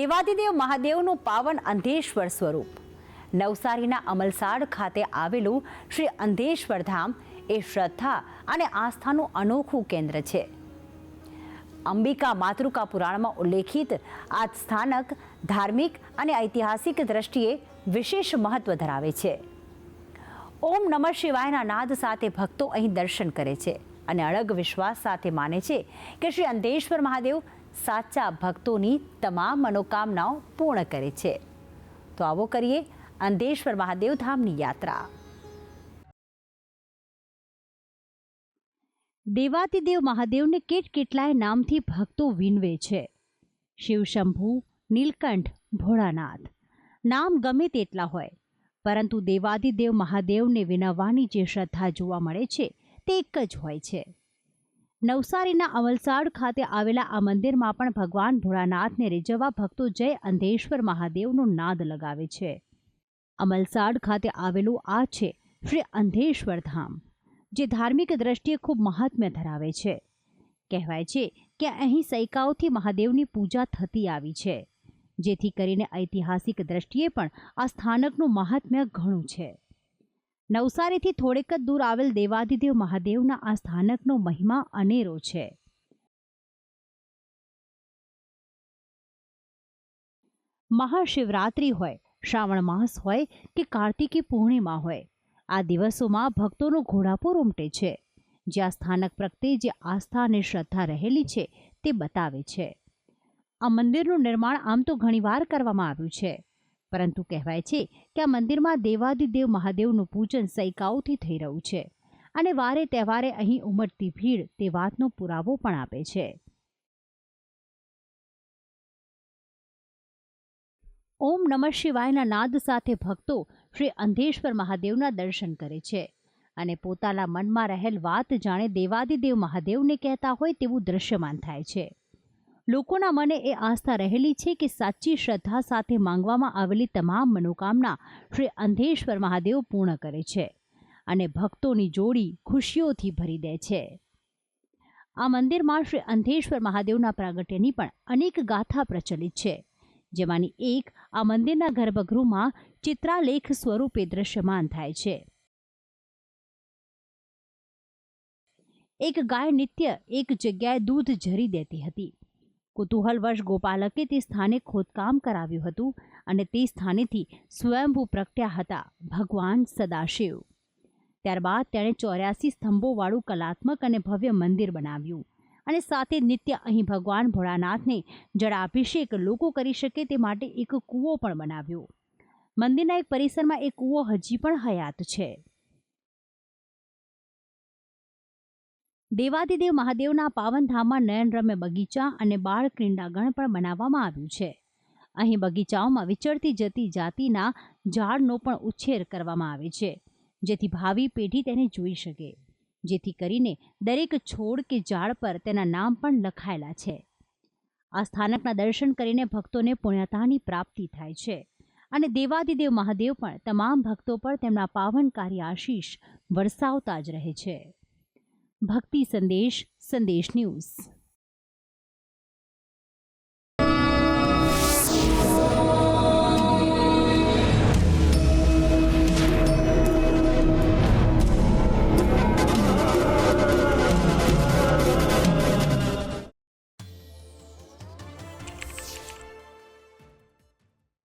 દેવાદિદેવ મહાદેવનું પાવન અંધેશ્વર સ્વરૂપ. નવસારીના અમલસાડ ખાતે આવેલું શ્રી અંધેશ્વર ધામ એ શ્રદ્ધા અને આસ્થાનું અનોખું કેન્દ્ર છે. અંબિકા માતૃકા પુરાણમાં ઉલ્લેખિત આ સ્થાનક ધાર્મિક અને ઐતિહાસિક દ્રષ્ટિએ વિશેષ મહત્વ ધરાવે છે. ઓમ નમઃ શિવાયના નાદ સાથે ભક્તો અહીં દર્શન કરે છે. અને અળગ વિશ્વાસ સાથે માને છે કે શ્રી અંધેશ્વર મહાદેવ સાચા ભક્તોની તમામ મનોકામનાઓ પૂર્ણ કરે છે. તો આવો કરીએ અંધેશ્વર મહાદેવ ધામની યાત્રા. દેવાતિદેવ મહાદેવને કેટ કેટલાય નામથી ભક્તો વિનવે છે. શિવશંભુ, નીલકંઠ, ભોળાનાથ. નામ ગમે તેટલા હોય, પરંતુ દેવાદિદેવ મહાદેવને વિનવવાની જે શ્રદ્ધા જોવા મળે છે તે એક જ હોય છે. નવસારીના અમલસાડ ખાતે આવેલા આ મંદિરમાં પણ ભગવાન ભોળાનાથને રીઝવવા ભક્તો જય અંધેશ્વર મહાદેવનો નાદ લગાવે છે. અમલસાડ ખાતે આવેલું આ છે શ્રી અંધેશ્વર ધામ, જે ધાર્મિક દ્રષ્ટિએ ખૂબ મહાત્મ્ય ધરાવે છે. કહેવાય છે કે અહીં સૈકાઓથી મહાદેવની પૂજા થતી આવી છે, જેથી કરીને ઐતિહાસિક દ્રષ્ટિએ પણ આ સ્થાનકનું મહાત્મ્ય ઘણું છે. નવસારીથી થોડેક જ દૂર આવેલ દેવાદિદેવ મહાદેવના આ સ્થાનકનો મહિમા અનેરો છે. મહાશિવરાત્રિ હોય, શ્રાવણ માસ હોય કે કાર્તિકી પૂર્ણિમા હોય, આ દિવસોમાં ભક્તોનો ઘોડાપુર ઉમટે છે. જ્યાં સ્થાનક પ્રત્યે જે આસ્થા અને શ્રદ્ધા રહેલી છે તે બતાવે છે. આ મંદિરનું નિર્માણ આમ તો ઘણીવાર કરવામાં આવ્યું છે. પરંતુ કહેવાય છે કે આ મંદિરમાં દેવાદિદેવ મહાદેવનું પૂજન સૈકાઓથી થઈ રહ્યું છે અને વારે તહેવારે અહીં ઉમટતી ભીડ તે વાતનો પુરાવો પણ આપે છે. ઓમ નમઃ શિવાયના નાદ સાથે ભક્તો શ્રી અંધેશ્વર મહાદેવના દર્શન કરે છે અને પોતાના મનમાં રહેલ વાત જાણે દેવાદિદેવ મહાદેવને કહેતા હોય તેવું દ્રશ્યમાન થાય છે. લોકોના મને એ આસ્થા રહેલી છે કે સાચી શ્રદ્ધા સાથે માંગવામાં આવેલી તમામ મનોકામના શ્રી અંધેશ્વર મહાદેવ પૂર્ણ કરે છે અને ભક્તોની જોડી ખુશીઓથી ભરી દે છે. આ મંદિરમાં શ્રી અંધેશ્વર મહાદેવના પ્રાગટ્યની પણ અનેક ગાથા પ્રચલિત છે, જેમાંની એક આ મંદિરના ગર્ભગૃહમાં ચિત્રાલેખ સ્વરૂપે દ્રશ્યમાન થાય છે. એક ગાય નિત્ય એક જગ્યાએ દૂધ ઝરી દેતી હતી. કુતૂહલવશ ગોપાલકે તે સ્થાને ખોદકામ કરાવ્યું હતું અને તે સ્થાનેથી સ્વયંભૂ પ્રગટ્યા હતા ભગવાન સદાશિવ. ત્યારબાદ તેણે ચોર્યાસી સ્તંભોવાળું કલાત્મક અને ભવ્ય મંદિર બનાવ્યું અને સાથે નિત્ય અહીં ભગવાન ભોળાનાથને જળાભિષેક લોકો કરી શકે તે માટે એક કૂવો પણ બનાવ્યો. મંદિરના એક પરિસરમાં એક કૂવો હજી પણ હયાત છે. દેવાદિદેવ મહાદેવના પાવનધામમાં નયનરમ્ય બગીચા અને બાળ ક્રીડાગણ પણ બનાવવામાં આવ્યું છે. અહીં બગીચાઓમાં વિચરતી જતી જાતિના ઝાડનો પણ ઉછેર કરવામાં આવે છે, જેથી ભાવિ પેઢી તેને જોઈ શકે. જેથી કરીને દરેક છોડ કે ઝાડ પર તેના નામ પણ લખાયેલા છે. આ સ્થાનકના દર્શન કરીને ભક્તોને પુણ્યતાની પ્રાપ્તિ થાય છે અને દેવાદિદેવ મહાદેવ પણ તમામ ભક્તો પર તેમના પાવનકારી આશીષ વરસાવતા જ રહે છે. ભક્તિ સંદેશ સંદેશ ન્યૂઝ.